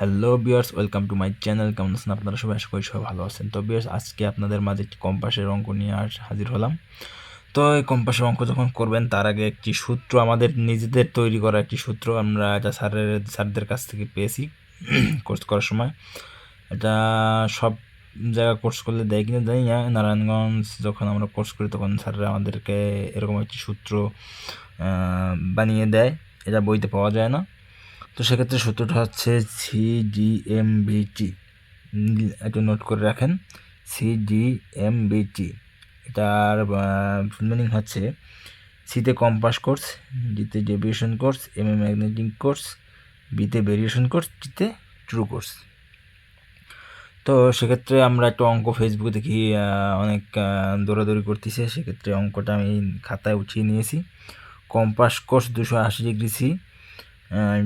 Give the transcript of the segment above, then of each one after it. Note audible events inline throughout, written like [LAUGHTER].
Hello bears welcome to my channel কেমন আছেন আপনারা সবাই? আশা করি সবাই ভালো আছেন। তো বিয়ার্স আজকে আপনাদের মাঝে একটি কম্পাসের অঙ্ক নিয়ে আস হাজির হলাম। তো, এই কম্পাসের অঙ্ক যখন করবেন, তার আগে একটি সূত্র আমাদের নিজেদের তৈরি করা একটি সূত্র আমরা এটা স্যারের, স্যারদের কাছ থেকে পেয়েছি [CLEARS THROAT] কোর্স করার সময়। এটা সব জায়গা কোর্স করলে দেয় কিনা জানি না। নারায়ণগঞ্জ যখন আমরা কোর্স করি, তখন স্যাররা আমাদেরকে এরকম একটি সূত্র বানিয়ে দেয়। এটা বইতে পাওয়া যায় না। তো সেক্ষেত্রে সূত্রটা হচ্ছে সি ডি এম বিটি একটু নোট করে রাখেন। সি ডি এম বিটি এটার মিনিং হচ্ছে সিতে কম্পাস কোর্স ডিতে deviation course M A magnetic course বিতে ভেরিয়েশন কোর্স টিতে ট্রু কোর্স তো সেক্ষেত্রে আমরা একটা অঙ্ক ফেসবুকে দেখি অনেক দৌড়াদৌড়ি করতেছে। সেক্ষেত্রে অঙ্কটা আমি খাতায় উঠিয়ে নিয়েছি। কম্পাস কোর্স দুশো আশি ডিগ্রি সি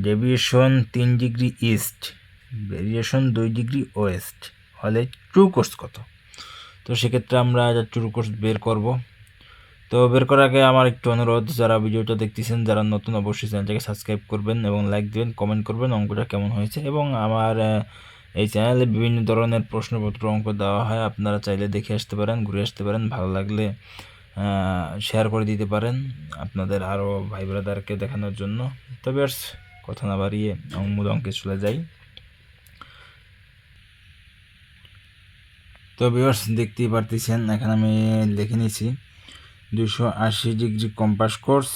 ডেভিয়েশন তিন ডিগ্রি ইস্ট ভেরিয়েশন দুই ডিগ্রি ওয়েস্ট হলে ট্রু কোর্স কত? তো সেক্ষেত্রে আমরা যা ট্রু কোর্স বের করব। তো বের করার আগে আমার একটু অনুরোধ, যারা ভিডিওটা দেখতেছেন, যারা নতুন, অবশ্যই চ্যানেলটাকে সাবস্ক্রাইব করবেন এবং লাইক দেবেন কমেন্ট করবেন, অঙ্কটা কেমন হয়েছে এবং আমার এই চ্যানেলে বিভিন্ন ধরনের প্রশ্নপত্র, অঙ্ক দেওয়া হয়। আপনারা চাইলে দেখে আসতে পারেন, ঘুরে আসতে পারেন, ভালো লাগলে শেয়ার করে দিতে পারেন আপনাদের আরও ভাই ব্রাদারকে দেখানোর জন্য। তবে কথা না বাড়িয়ে মূল অঙ্কে চলে যাই। তো ভিউয়ার্স দেখতেই পারতেছেন, এখানে আমি লিখে নিয়েছি দুশো আশি ডিগ্রি কম্পাস কোর্স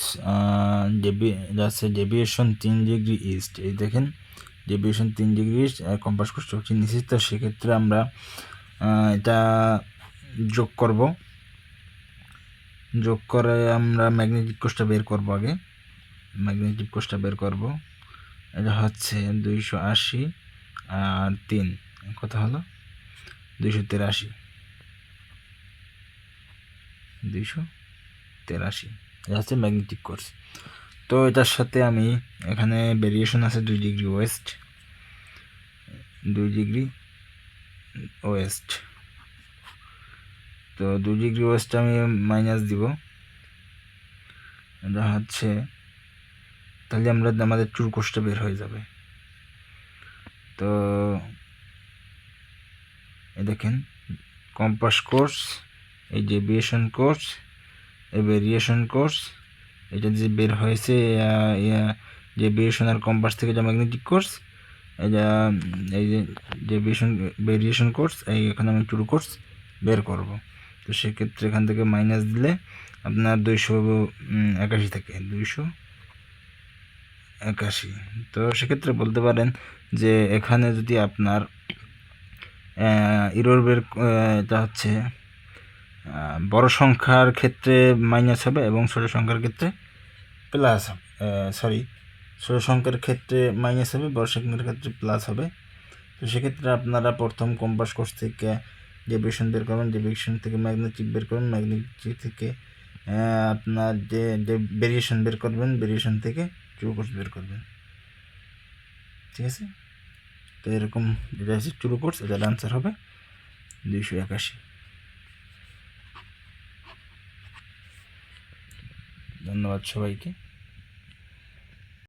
ডেবি যাচ্ছে ডেভিয়েশন তিন ডিগ্রি ইস্ট এই দেখেন ডেভিয়েশন তিন ডিগ্রি ইস্ট কম্পাস কোর্স নিয়েছি তো সেক্ষেত্রে আমরা এটা যোগ করব। যোগ করে আমরা ম্যাগনেটিক কোর্সটা বের করব আগে। ম্যাগনেটিক কোর্সটা বের করব। এটা হচ্ছে দুইশো আশি আর তিন। কত হলো? দুইশো তেরাশি। দুইশো তেরাশি। এটা হচ্ছে ম্যাগনেটিক কোর্স তো এটার সাথে আমি এখানে ভেরিয়েশন আছে দুই ডিগ্রি ওয়েস্ট। দুই ডিগ্রি ওয়েস্ট। তো দুই ডিগ্রি ওয়েস্ট আমি মাইনাস দিব। এটা হচ্ছে, তাহলে আমরা আমাদের ট্রু কোর্সটা বের হয়ে যাবে। তো, এই দেখেন কম্পাস কোর্স এই ডেভিয়েশন কোর্স এই ভেরিয়েশন কোর্স এটা যে বের হয়েছে ডেভিয়েশন আর কম্পাস থেকে যে ম্যাগনেটিক কোর্স এটা এই যে ডেভিয়েশন ভেরিয়েশন কোর্স এই এখানে আমি ট্রু কোর্স বের করব। তো সেক্ষেত্রে এখান থেকে মাইনাস দিলে আপনার দুইশো একাশি থাকে, দুইশো একাশি। তো সেক্ষেত্রে বলতে পারেন যে এখানে যদি আপনার ইরোর বের এটা হচ্ছে বড় সংখ্যার ক্ষেত্রে মাইনাস হবে এবং ছোট সংখ্যার ক্ষেত্রে প্লাস সরি ছোট সংখ্যার ক্ষেত্রে মাইনাস হবে, বড় সংখ্যার ক্ষেত্রে প্লাস হবে। তো সেক্ষেত্রে আপনারা প্রথম কম্পাস কোর্স থেকে ডেভিয়েশন বের করবেন ডেভিয়েশন থেকে ম্যাগনেটিক বের করবেন ম্যাগনেটিক থেকে আপনার যে ভেরিয়েশন বের করবেন ভেরিয়েশন থেকে ট্রু কোর্স বের করবেন। ঠিক আছে? তো এরকম যেটা হচ্ছে ট্রু কোর্স এটার আনসার হবে দুইশো একাশি। ধন্যবাদ সবাইকে।